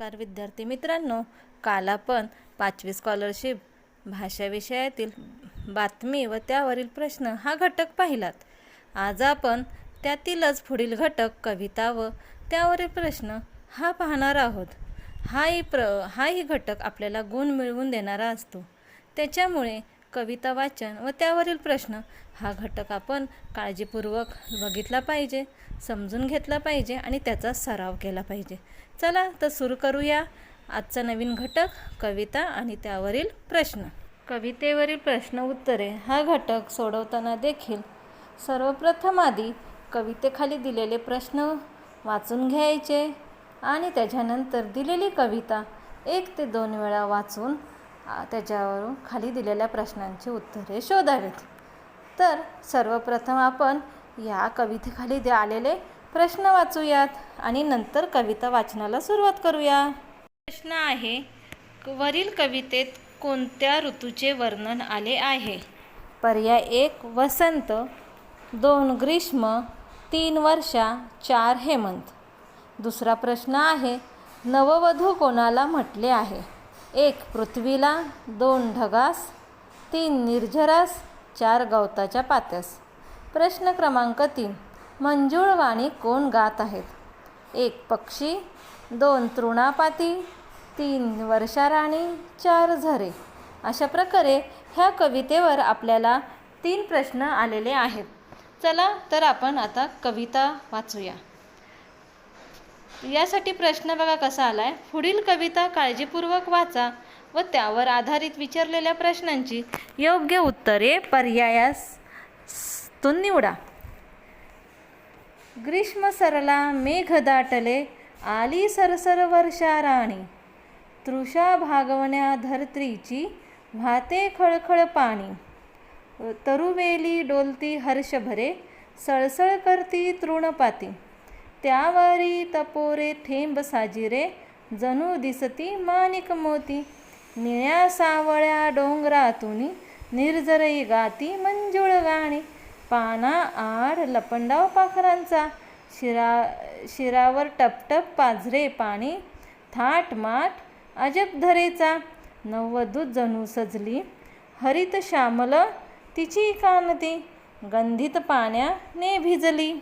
नमस्कार विद्यार्थी मित्रांनो. काल आपण पाचवी स्कॉलरशिप भाषा विषयातील बातमी व त्यावरील प्रश्न हा घटक पाहिलात. आज आपण त्यातीलच पुढील घटक कविता व त्यावरील प्रश्न हा पाहणार आहोत. हाही प्र हाही घटक आपल्याला गुण मिळवून देणारा असतो. त्याच्यामुळे कविता वाचन व त्यावरील प्रश्न. हा घटक आपण काळजीपूर्वक बघितला पाहिजे समजून घेतला पाहिजे आणि त्याचा सराव केला पाहिजे. चला तर सुरू करूया आजचा नवीन घटक कविता आणि त्यावरील प्रश्न. कवितेवरील प्रश्न उत्तरे. हा घटक सोडवताना देखील सर्वप्रथम आधी कवितेखाली दिलेले प्रश्न वाचून घ्यायचे आणि त्याच्यानंतर दिलेली कविता एक ते दोन वेळा वाचून त्याच्यावरून खाली दिलेल्या प्रश्नांची उत्तरे शोधावीत. तर सर्वप्रथम आपण या कवितेखाली दे आलेले प्रश्न वाचूयात आणि नंतर कविता वाचनाला सुरुवात करूया. प्रश्न आहे वरील कवितेत कोणत्या ऋतूचे वर्णन आले आहे? पर्याय एक वसंत दोन ग्रीष्म तीन वर्षा चार हेमंत. दुसरा प्रश्न आहे नववधू कोणाला म्हटले आहे? एक पृथ्वीला दोन ढगास तीन निर्झरास चार गवताच्या पात्यास. प्रश्न क्रमांक तीन. मंजूळ गाणी कोण गात आहेत? एक पक्षी दोन तृणापाती तीन वर्षाराणी चार झरे. अशा प्रकारे ह्या कवितेवर आपल्याला तीन प्रश्न आलेले आहेत. चला तर आपण आता कविता वाचूया. यासाठी प्रश्न बघा कसा आला आहे पुढील कविता काळजीपूर्वक वाचा व त्यावर आधारित विचारलेल्या प्रश्नांची योग्य उत्तरे पर्यायास तून निवडा. ग्रीष्म सरला मेघ दाटले आली सरसर वर्षा राणी. तृषा भागवण्या धरत्रीची वाहते खळखळ पाणी. तरुवेली डोलती हर्षभरे सळसळ करती तृणपाती. त्यावरी तपोरे थेंब साजिरे जणू दिसती माणिक मोती. निळ्या सावळ्या डोंगरातून निर्जरई गाती मंजुळ गाणी. पाना आड लपंडाव पाखरांचा शिरा शिरावर टपटप पाझरे पाणी. थाट माठ अजब धरेचा नववधूत जणू सजली. हरित श्यामल तिची कानती गंधित पाण्याने भिजली.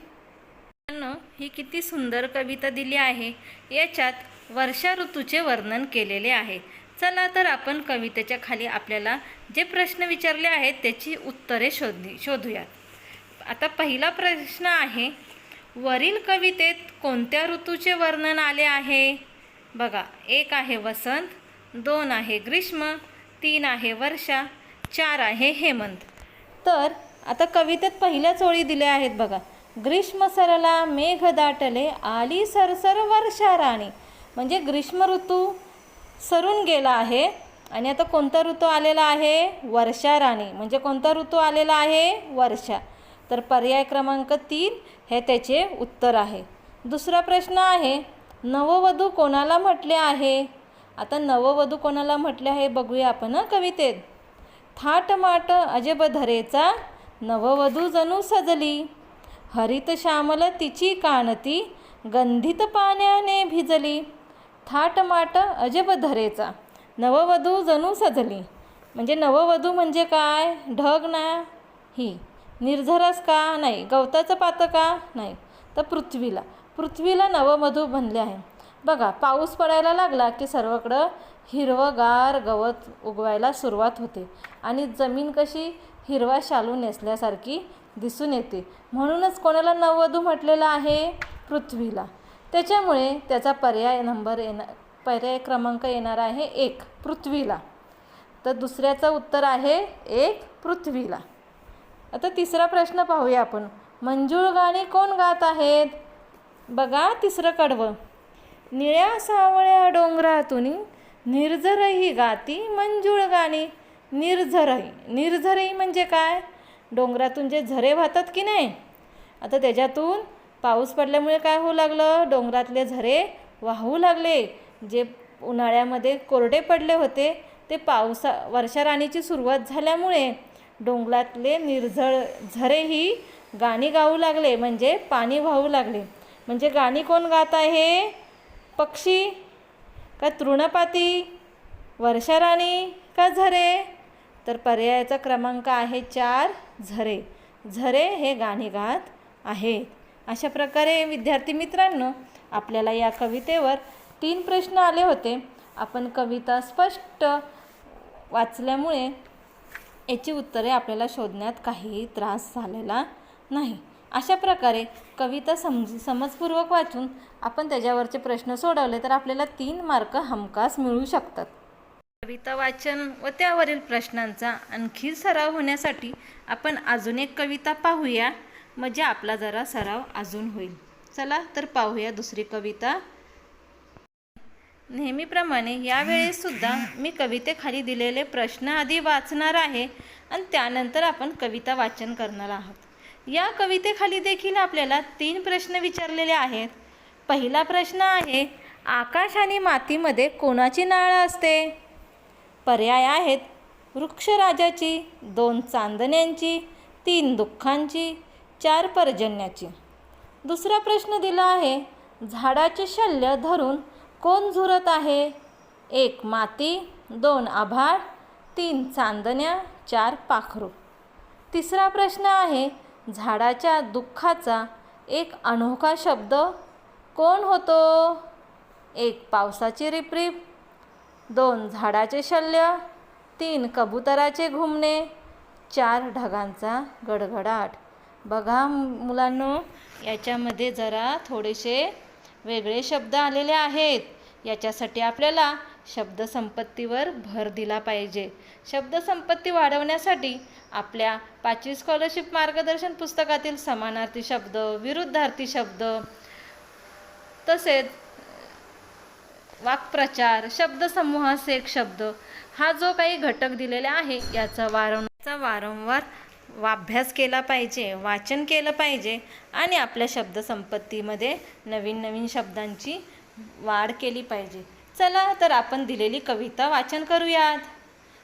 ही किती सुंदर कविता दिली आहे. याच्यात वर्षा ऋतूचे वर्णन केलेले आहे. चला तर आपण कवितेच्या खाली आपल्याला जे प्रश्न विचारले आहेत त्याची उत्तरे शोधली शोधूयात. आता पहिला प्रश्न आहे वरील कवितेत कोणत्या ऋतूचे वर्णन आले आहे? बघा एक आहे वसंत दोन आहे ग्रीष्म तीन आहे वर्षा चार आहे हेमंत. तर आता कवितेत पहिल्याच ओळी दिल्या आहेत बघा. ग्रीष्म सरला मेघ दाटले आली सरसर वर्षा राणी. म्हणजे ग्रीष्म ऋतू सरून गेला आहे आणि आता कोणता ऋतू आलेला आहे? वर्षा राणी. म्हणजे कोणता ऋतू आलेला आहे? वर्षा. तर पर्याय क्रमांक तीन हे त्याचे उत्तर आहे. दुसरा प्रश्न आहे नववधू कोणाला म्हटले आहे? आता नववधू कोणाला म्हटले आहे बघूया आपण कवितेत. थाट माट अजब धरेचा नववधू जणू सजली. हरित श्यामल तिची कानती गंधित पाण्याने भिजली. थाट माट अजब धरेचा नववधू जणू सजली. म्हणजे नववधू म्हणजे काय? ढग ना ही. निर्झरस का? नाही. गवताचं पातं का? नाही. तर पृथ्वीला. पृथ्वीला नववधू बनले आहे. बघा पाऊस पडायला लागला की सर्वकडं हिरवगार गवत उगवायला सुरुवात होते. आणि जमीन कशी? हिरवा शालू नेसल्यासारखी दिसून येते. म्हणूनच कोणाला नववधू म्हटलेलं आहे पृथ्वीला. त्याच्यामुळे त्याचा पर्याय नंबर येणार पर्याय क्रमांक येणार आहे एक पृथ्वीला. तर दुसऱ्याचं उत्तर आहे एक पृथ्वीला. आता तिसरा प्रश्न पाहूया आपण. मंजूळ गाणी कोण गात आहेत? बघा तिसरं कडवं. निळ्या सावळ्या डोंगरातून निर्जरही गाती मंजूळ गाणी. निर्झरही. निर्झरही म्हणजे काय? डोंगरातून जे झरे वाहतात की नाही? आता त्याच्यातून पाऊस पडल्यामुळे काय होऊ लागलं? डोंगरातले झरे वाहू लागले. जे उन्हाळ्यामध्ये कोरडे पडले होते ते पावसा वर्षाराणीची सुरुवात झाल्यामुळे डोंगरातले निर्झळ झरेही गाणी गाऊ लागले म्हणजे पाणी वाहू लागले. म्हणजे गाणी कोण गात आहे? पक्षी? का तृणपाती? वर्षाराणी का झरे? तर पर्यायाचा क्रमांक आहे चार झरे. झरे हे गाणे गात आहेत. अशा प्रकारे विद्यार्थी मित्रांनो आपल्याला या कवितेवर तीन प्रश्न आले होते. आपण कविता स्पष्ट वाचल्यामुळे याची उत्तरे आपल्याला शोधण्यात काही त्रास झालेला नाही. अशा प्रकारे कविता समज समजपूर्वक वाचून आपण त्याच्यावरचे प्रश्न सोडवले तर आपल्याला तीन मार्क हमखास मिळू शकतात. कविता वाचन व त्यावरील प्रश्नांचा आणखी सराव होण्यासाठी आपण अजून एक कविता पाहूया. म्हणजे आपला जरा सराव अजून होईल. चला तर पाहूया दुसरी कविता. नेहमीप्रमाणे यावेळेस सुद्धा मी कवितेखाली दिलेले प्रश्न आधी वाचणार आहे आणि त्यानंतर आपण कविता वाचन करणार आहोत. या कवितेखाली देखील आपल्याला तीन प्रश्न विचारलेले आहेत. पहिला प्रश्न आहे आकाश आणि मातीमध्ये कोणाची नाळ असते? पर्याय आहेत. वृक्षराजाची दोन चांदण्यांची तीन दुःखांची चार पर्जन्याची. दुसरा प्रश्न दिला आहे झाडाचे शल्य धरून कोण झुरत आहे? एक माती दोन आभाळ तीन चांदण्या चार पाखरू. तिसरा प्रश्न आहे झाडाच्या दुःखाचा एक अनोखा शब्द कोण होतो? एक पावसाची रिपरिप दोन झाडाचे शल्य तीन कबुतराचे घुमणे चार ढगांचा गडगडाट. बघा मुलांनो याच्यामध्ये जरा थोडेसे वेगळे शब्द आलेले आहेत. याच्यासाठी आपल्याला शब्दसंपत्तीवर भर दिला पाहिजे. शब्दसंपत्ती वाढवण्यासाठी आपल्या पाचवी स्कॉलरशिप मार्गदर्शन पुस्तकातील समानार्थी शब्द विरुद्धार्थी शब्द तसेच वाक्प्रचार शब्दसमूहास एक शब्द हा जो काही घटक दिलेला आहे याचा वारंवारचा वारंवार अभ्यास केला पाहिजे वाचन केलं पाहिजे आणि आपल्या शब्दसंपत्तीमध्ये नवीन नवीन शब्दांची वाढ केली पाहिजे. चला तर आपण दिलेली कविता वाचन करूयात.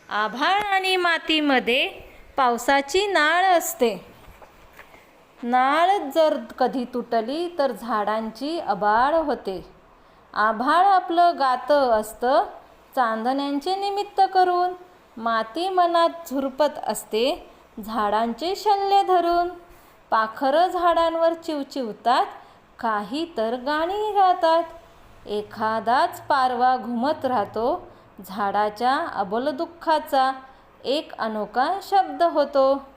आभाळ आणि मातीमध्ये पावसाची नाळ असते. नाळ जर कधी तुटली तर झाडांची अबाळ होते. आभाळ आपलं गातं असतं. चांदण्यांचे निमित्त करून माती मनात झुरपत असते. झाडांचे शल्य धरून पाखरं झाडांवर चिवचिवतात. काही तर गाणी गातात. एखादाच पारवा घुमत राहतो. झाडाच्या अबोल दुःखाचा एक अनोखा शब्द होतो.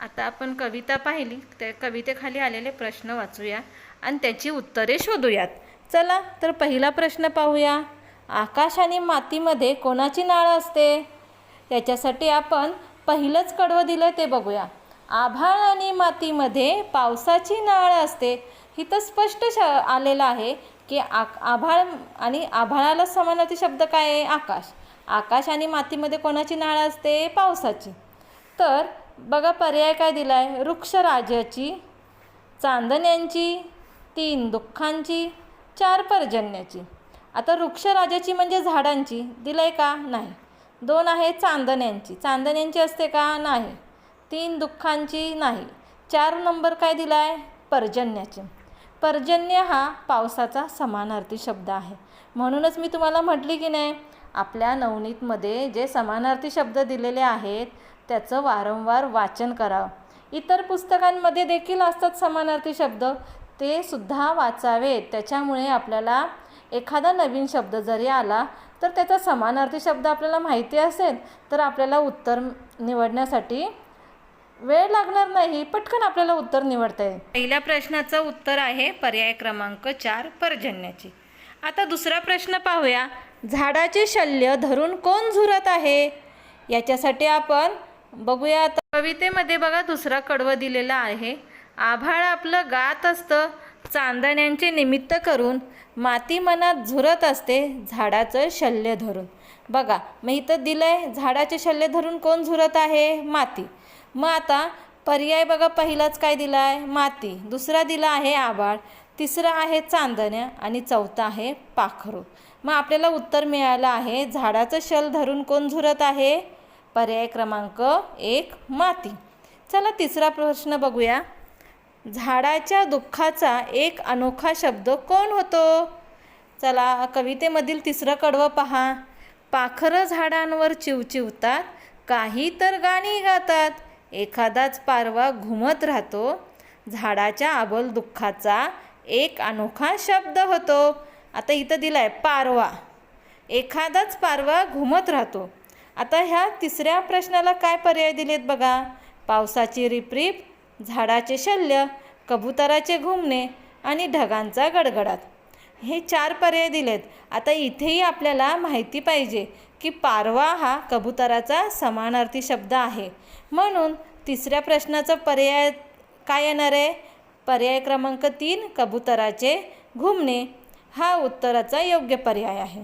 आता आपण कविता पाहिली. त्या कवितेखाली आलेले प्रश्न वाचूया. आणि त्याची उत्तरे शोधूयात. चला तर पहिला प्रश्न पाहूया. आकाश आणि मातीमध्ये कोणाची नाळ असते? याच्यासाठी आपण पहिलंच कडवं दिलं ते बघूया. आभाळ आणि मातीमध्ये पावसाची नाळ असते. ही तर स्पष्ट श आलेलं आहे की आ आभाळ आणि आभाळाला समानार्थी शब्द काय आहे? आकाश. आकाश आणि मातीमध्ये कोणाची नाळ असते? पावसाची. तर बघा पर्याय काय दिला आहे वृक्षराजाची चांदण्यांची तीन दुःखांची चार पर्जन्याची. आता वृक्षराजाची म्हणजे झाडांची दिलं आहे का? नाही. दोन आहे चांदण्यांची. चांदण्यांची असते का? नाही. तीन दुःखांची नाही. चार नंबर काय दिला आहे पर्जन्याची. पर्जन्य हा पावसाचा समानार्थी शब्द आहे. म्हणूनच मी तुम्हाला म्हटली की नाही आपल्या नवनीतमध्ये जे समानार्थी शब्द दिलेले आहेत त्याचं वारंवार वाचन करावं. इतर पुस्तकांमध्ये देखील असतात समानार्थी शब्द. ते सुद्धा वाचावेत त्याच्यामुळे आपल्याला एखादा नवीन शब्द जरी आला तर त्याचा समानार्थी शब्द आपल्याला माहिती असेल तर आपल्याला उत्तर निवडण्यासाठी वेळ लागणार नाही. पटकन आपल्याला उत्तर निवडता येईल. पहिल्या प्रश्नाचं उत्तर आहे पर्याय क्रमांक चार पर्जन्याची. आता दुसरा प्रश्न पाहूया. झाडाचे शल्य धरून कोण झुरत आहे? याच्यासाठी आपण बघूया. आता कवितेमध्ये बघा दुसरा कडवं दिलेला आहे. आभाळ आपलं गात असतं. चांदण्यांचे निमित्त करून माती मनात झुरत असते झाडाचं शल्य धरून. बघा मग इथं दिलं आहे झाडाचे शल्य धरून कोण झुरत आहे? माती. मग आता पर्याय बघा पहिलाच काय दिला आहे माती. दुसरा दिला आहे आभाळ. तिसरा आहे चांदण्या आणि चौथा आहे पाखरू. मग आपल्याला उत्तर मिळालं आहे झाडाचं शल धरून कोण झुरत आहे? पर्याय क्रमांक एक माती. चला तिसरा प्रश्न बघूया. झाडाच्या दुःखाचा एक अनोखा शब्द कोण होतो? चला कवितेमधील तिसरं कडवं पहा. पाखरं झाडांवर चिवचिवतात काही तर गाणी गातात. एखादाच पारवा घुमत राहतो. झाडाच्या अबोल दुःखाचा एक अनोखा शब्द होतो. आता इथं दिला आहे पारवा. एखादाच पारवा घुमत राहतो. आता ह्या तिसऱ्या प्रश्नाला काय पर्याय दिलेत बघा? पावसाची रिपरिप झाडाचे शल्य कबुतराचे घुमणे आणि ढगांचा गडगडाट. हे चार पर्याय दिलेत. आता इथेही आपल्याला माहिती पाहिजे की पारवा हा कबुतराचा समानार्थी शब्द आहे. म्हणून तिसऱ्या प्रश्नाचा पर्याय काय येणार आहे? पर्याय क्रमांक तीन कबुतराचे घुमणे. हा उत्तराचा योग्य पर्याय आहे.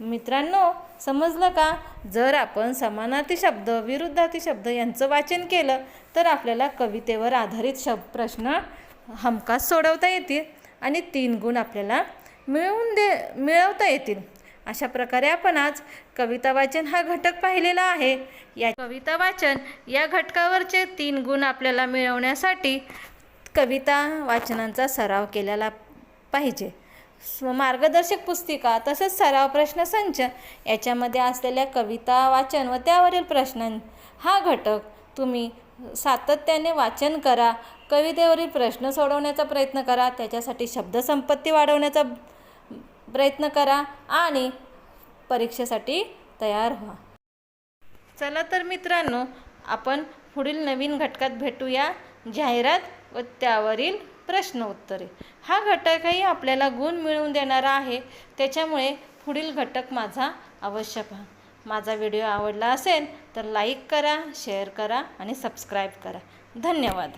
मित्रांनो समजलं का? जर आपण समानार्थी शब्द विरुद्धार्थी शब्द यांचं वाचन केलं तर आपल्याला कवितेवर आधारित शब्द प्रश्न हमखास सोडवता येतील आणि तीन गुण आपल्याला मिळवून दे मिळवता येतील. अशा प्रकारे आपण आज कविता वाचन हा घटक पाहिलेला आहे. या कविता वाचन या घटकावरचे तीन गुण आपल्याला मिळवण्यासाठी कविता वाचनांचा सराव केलेला पाहिजे. मार्गदर्शक पुस्तिका तसंच सराव प्रश्नसंच याच्यामध्ये असलेल्या कविता वाचन व त्यावरील प्रश्न हा घटक तुम्ही सातत्याने वाचन करा कवितेवरील प्रश्न सोडवण्याचा प्रयत्न करा त्याच्यासाठी शब्दसंपत्ती वाढवण्याचा प्रयत्न करा आणि परीक्षेसाठी तयार व्हा. चला तर मित्रांनो आपण पुढील नवीन घटकात भेटूया जाहिरात व त्यावरील प्रश्न उत्तरे हा घटकही आपल्याला गुण मिळवून देणारा आहे. त्याच्यामुळे पुढील घटक माझा अवश्य पहा. माझा व्हिडिओ आवडला असेल तर लाईक करा शेअर करा आणि सबस्क्राईब करा. धन्यवाद.